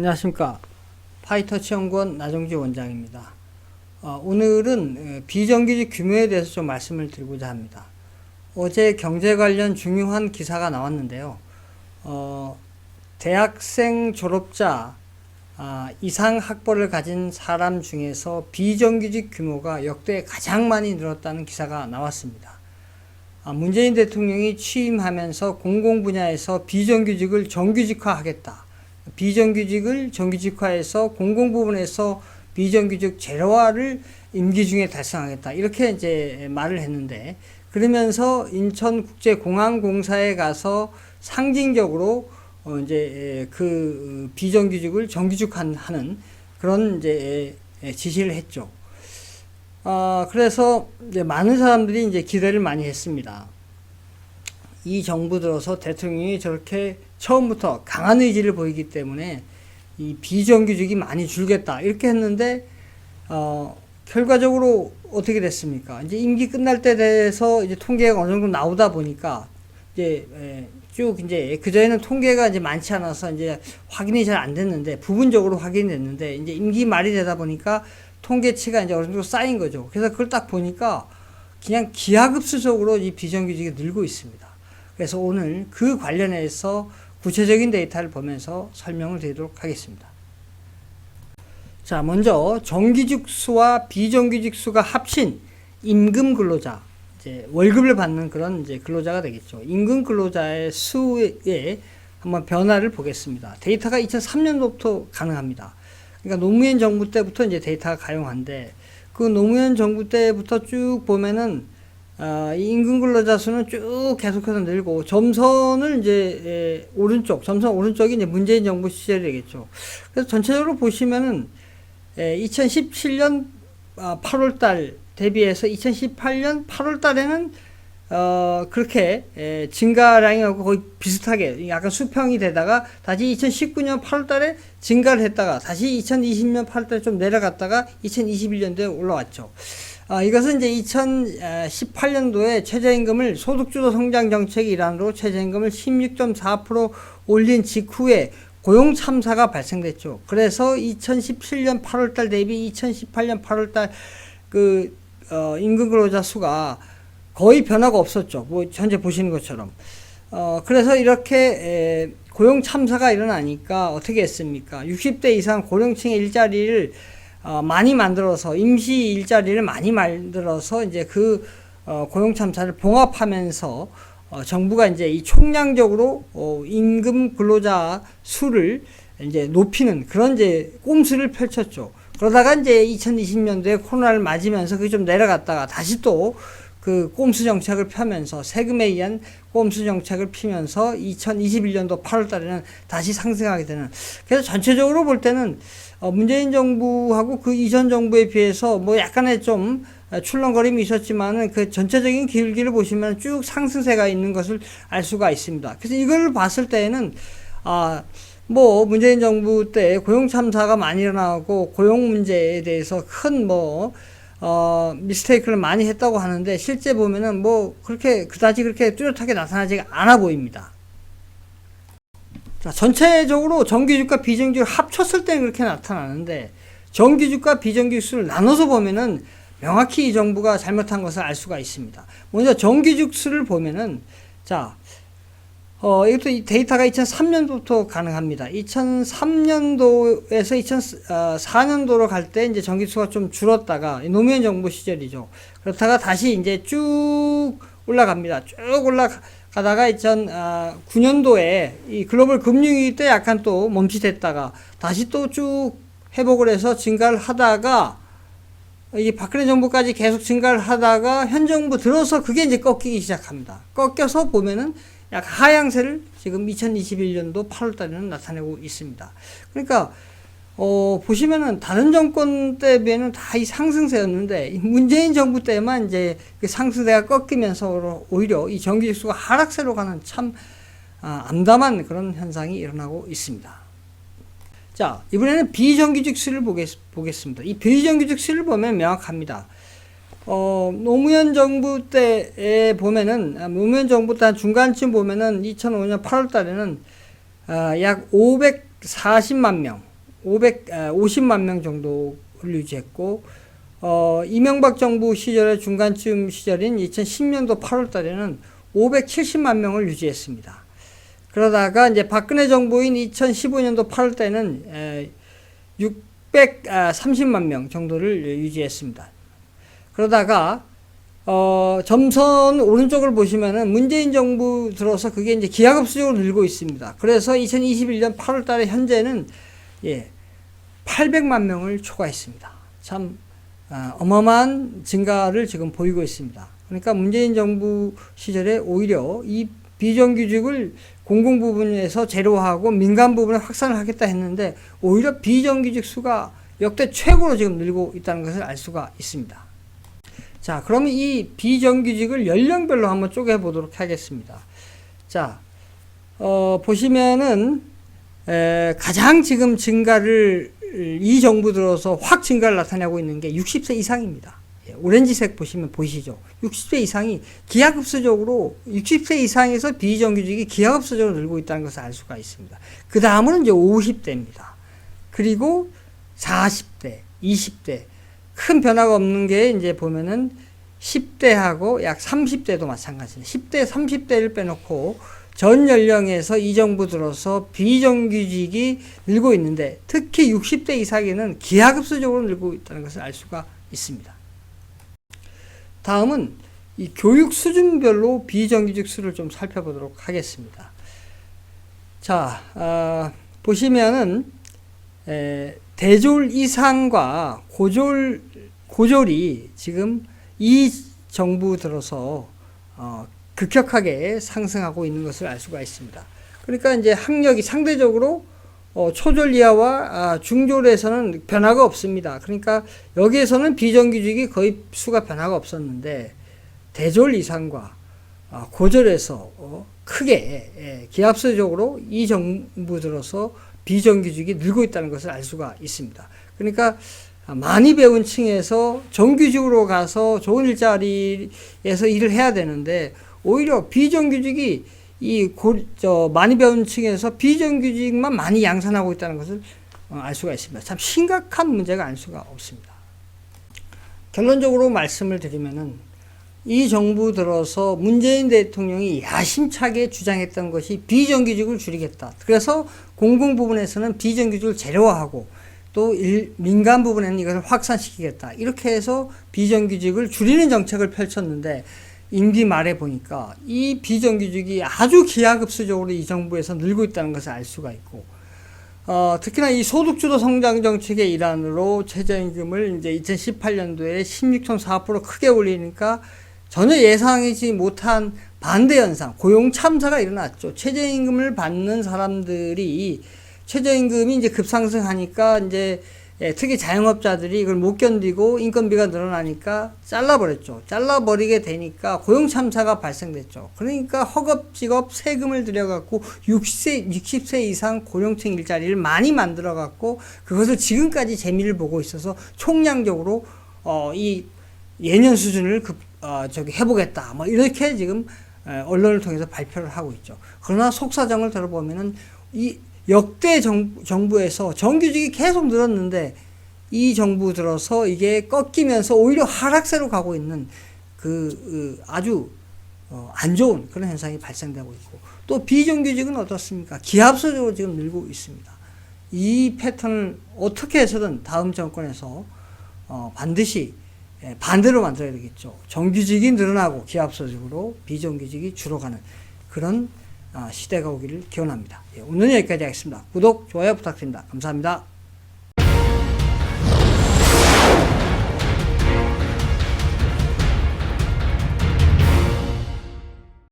안녕하십니까. 파이터치 연구원 나정지 원장입니다. 어, 오늘은 어, 비정규직 규모에 대해서 좀 말씀을 드리고자 합니다. 어제 경제 관련 중요한 기사가 나왔는데요. 어, 대학생 졸업자 아, 이상 학벌을 가진 사람 중에서 비정규직 규모가 역대 가장 많이 늘었다는 기사가 나왔습니다. 아, 문재인 대통령이 취임하면서 공공 분야에서 비정규직을 정규직화하겠다. 비정규직을 정규직화해서 공공 부분에서 비정규직 제로화를 임기 중에 달성하겠다. 이렇게 이제 말을 했는데 그러면서 인천국제공항공사에 가서 상징적으로 어 이제 그 비정규직을 정규직화하는 그런 이제 지시를 했죠. 아, 그래서 이제 많은 사람들이 이제 기대를 많이 했습니다. 이 정부 들어서 대통령이 저렇게 처음부터 강한 의지를 보이기 때문에 이 비정규직이 많이 줄겠다 이렇게 했는데 어, 결과적으로 어떻게 됐습니까? 이제 임기 끝날 때 돼서 이제 통계가 어느 정도 나오다 보니까 이제 에, 쭉 이제 그 전에는 통계가 이제 많지 않아서 이제 확인이 잘 안 됐는데 부분적으로 확인이 됐는데 이제 임기 말이 되다 보니까 통계치가 이제 어느 정도 쌓인 거죠. 그래서 그걸 딱 보니까 그냥 기하급수적으로 이 비정규직이 늘고 있습니다. 그래서 오늘 그 관련해서 구체적인 데이터를 보면서 설명을 드리도록 하겠습니다. 자, 먼저 정규직 수와 비정규직 수가 합친 임금 근로자, 이제 월급을 받는 그런 이제 근로자가 되겠죠. 임금 근로자의 수에 한번 변화를 보겠습니다. 데이터가 2003년도부터 가능합니다. 그러니까 노무현 정부 때부터 이제 데이터가 가용한데 그 노무현 정부 때부터 쭉 보면은 아, 이 임금 근로자 수는 쭉 계속해서 늘고 점선을 이제 에, 오른쪽 점선 오른쪽이 이제 문재인 정부 시절이 되겠죠. 그래서 전체적으로 보시면은 에, 2017년 아, 8월 달 대비해서 2018년 8월 달에는 어, 그렇게 에, 증가량하고 거의 비슷하게 약간 수평이 되다가 다시 2019년 8월 달에 증가를 했다가 다시 2020년 8월 달에 좀 내려갔다가 2021년도에 올라왔죠. 아, 이것은 이제 2018년도에 최저임금을 소득주도 성장 정책의 일환으로 최저임금을 16.4% 올린 직후에 고용 참사가 발생됐죠. 그래서 2017년 8월 달 대비 2018년 8월 달 그 어, 임금 근로자 수가 거의 변화가 없었죠. 뭐 현재 보시는 것처럼. 어, 그래서 이렇게 에, 고용 참사가 일어나니까 어떻게 했습니까? 60대 이상 고령층의 일자리를 어, 많이 만들어서 임시 일자리를 많이 만들어서 이제 그 어, 고용 참사를 봉합하면서 어, 정부가 이제 이 총량적으로 어, 임금 근로자 수를 이제 높이는 그런 이제 꼼수를 펼쳤죠. 그러다가 이제 2020년도에 코로나를 맞으면서 그게 좀 내려갔다가 다시 또 그 꼼수 정책을 펴면서 세금에 의한 꼼수 정책을 피면서 2021년도 8월 달에는 다시 상승하게 되는 그래서 전체적으로 볼 때는 어, 문재인 정부하고 그 이전 정부에 비해서 뭐 약간의 좀 출렁거림이 있었지만은 그 전체적인 기울기를 보시면 쭉 상승세가 있는 것을 알 수가 있습니다. 그래서 이걸 봤을 때에는 아, 뭐 문재인 정부 때 고용 참사가 많이 일어나고 고용 문제에 대해서 큰뭐 어, 미스테이크를 많이 했다고 하는데 실제 보면은 뭐 그렇게 그다지 그렇게 뚜렷하게 나타나지 않아 보입니다. 자, 전체적으로 정규직과 비정규직 합쳤을 때는 그렇게 나타나는데 정규직과 비정규직 수를 나눠서 보면은 명확히 이 정부가 잘못한 것을 알 수가 있습니다. 먼저 정규직 수를 보면은 자, 어, 이것도 이 데이터가 2003년부터 가능합니다. 2003년도에서 2004년도로 갈 때 이제 전기수가 좀 줄었다가 노무현 정부 시절이죠. 그렇다가 다시 이제 쭉 올라갑니다. 쭉 올라 가다가 2009년도에 이 글로벌 금융위기 때 약간 또 멈칫했다가 다시 또 쭉 회복을 해서 증가를 하다가 이 박근혜 정부까지 계속 증가를 하다가 현 정부 들어서 그게 이제 꺾이기 시작합니다. 꺾여서 보면은 약 하향세를 지금 2021년도 8월 달에는 나타내고 있습니다. 그러니까 어, 보시면은 다른 정권 때에는 다 이 상승세였는데 문재인 정부 때만 이제 그 상승세가 꺾이면서 오히려 이 정규직 수가 하락세로 가는 참 아, 암담한 그런 현상이 일어나고 있습니다. 자, 이번에는 비정규직 수를 보겠, 보겠습니다. 이 비정규직 수를 보면 명확합니다. 어, 노무현 정부 때에 보면은, 아, 노무현 정부 때 중간쯤 보면은 2005년 8월 달에는 아, 약 240만 명, 550만 명 정도를 유지했고 어, 이명박 정부 시절의 중간쯤 시절인 2010년도 8월 달에는 570만 명을 유지했습니다. 그러다가 이제 박근혜 정부인 2015년도 8월 때는 에, 630만 명 정도를 유지했습니다. 그러다가 어, 점선 오른쪽을 보시면은 문재인 정부 들어서 그게 이제 기하급수적으로 늘고 있습니다. 그래서 2021년 8월 달에 현재는 예, 800만 명을 초과했습니다. 참 아, 어마어마한 증가를 지금 보이고 있습니다. 그러니까 문재인 정부 시절에 오히려 이 비정규직을 공공 부분에서 제로화하고 민간 부분에 확산을 하겠다 했는데 오히려 비정규직 수가 역대 최고로 지금 늘고 있다는 것을 알 수가 있습니다. 자, 그러면 이 비정규직을 연령별로 한번 쪼개 보도록 하겠습니다. 자, 어, 보시면은 에, 가장 지금 증가를 이 정부 들어서 확 증가를 나타내고 있는 게 60세 이상입니다. 예, 오렌지색 보시면 보이시죠? 60세 이상이 기하급수적으로 60세 이상에서 비정규직이 기하급수적으로 늘고 있다는 것을 알 수가 있습니다. 그 다음은 이제 50대입니다. 그리고 40대, 20대 큰 변화가 없는 게 이제 보면은 10대하고 약 30대도 마찬가지입니다. 10대, 30대를 빼놓고 전 연령에서 이 정부 들어서 비정규직이 늘고 있는데 특히 60대 이상에는 기하급수적으로 늘고 있다는 것을 알 수가 있습니다. 다음은 이 교육 수준별로 비정규직 수를 좀 살펴보도록 하겠습니다. 자, 어, 보시면은 에, 대졸 이상과 고졸 고졸이 지금 이 정부 들어서 어, 급격하게 상승하고 있는 것을 알 수가 있습니다. 그러니까 이제 학력이 상대적으로 어, 초졸 이하와 아, 중졸에서는 변화가 없습니다. 그러니까 여기에서는 비정규직이 거의 수가 변화가 없었는데 대졸 이상과 아, 고졸에서 어, 크게 예, 기합수적으로 이 정부 들어서 비정규직이 늘고 있다는 것을 알 수가 있습니다. 그러니까 많이 배운 층에서 정규직으로 가서 좋은 일자리에서 일을 해야 되는데 오히려 비정규직이 이 고, 저, 많이 배운 층에서 비정규직만 많이 양산하고 있다는 것을 어, 알 수가 있습니다. 참 심각한 문제가 알 수가 없습니다. 결론적으로 말씀을 드리면은 이 정부 들어서 문재인 대통령이 야심차게 주장했던 것이 비정규직을 줄이겠다. 그래서 공공 부분에서는 비정규직을 제로화하고 또 일, 민간 부분에는 이것을 확산시키겠다. 이렇게 해서 비정규직을 줄이는 정책을 펼쳤는데 임기 말에 보니까 이 비정규직이 아주 기하급수적으로 이 정부에서 늘고 있다는 것을 알 수가 있고 어, 특히나 이 소득주도 성장 정책의 일환으로 최저임금을 이제 2018년도에 16.4% 크게 올리니까 전혀 예상하지 못한 반대 현상, 고용 참사가 일어났죠. 최저임금을 받는 사람들이 최저임금이 이제 급상승하니까 이제 예, 특히 자영업자들이 이걸 못 견디고 인건비가 늘어나니까 잘라버렸죠. 잘라버리게 되니까 고용 참사가 발생됐죠. 그러니까 허겁지겁 세금을 들여갖고 60세, 60세 이상 고령층 일자리를 많이 만들어갖고 그것을 지금까지 재미를 보고 있어서 총량적으로 어, 이 예년 수준을 급, 어, 저기 해보겠다. 뭐 이렇게 지금 에, 언론을 통해서 발표를 하고 있죠. 그러나 속사정을 들어보면은 이 역대 정, 정부에서 정규직이 계속 늘었는데 이 정부 들어서 이게 꺾이면서 오히려 하락세로 가고 있는 그, 그 아주 어, 안 좋은 그런 현상이 발생되고 있고 또 비정규직은 어떻습니까? 기합수적으로 지금 늘고 있습니다. 이 패턴을 어떻게 해서든 다음 정권에서 어, 반드시 예, 반대로 만들어야 되겠죠. 정규직이 늘어나고 기합수적으로 비정규직이 줄어가는 그런 아, 시대가 오기를 기원합니다. 예, 오늘 여기까지 하겠습니다. 구독, 좋아요 부탁드립니다. 감사합니다.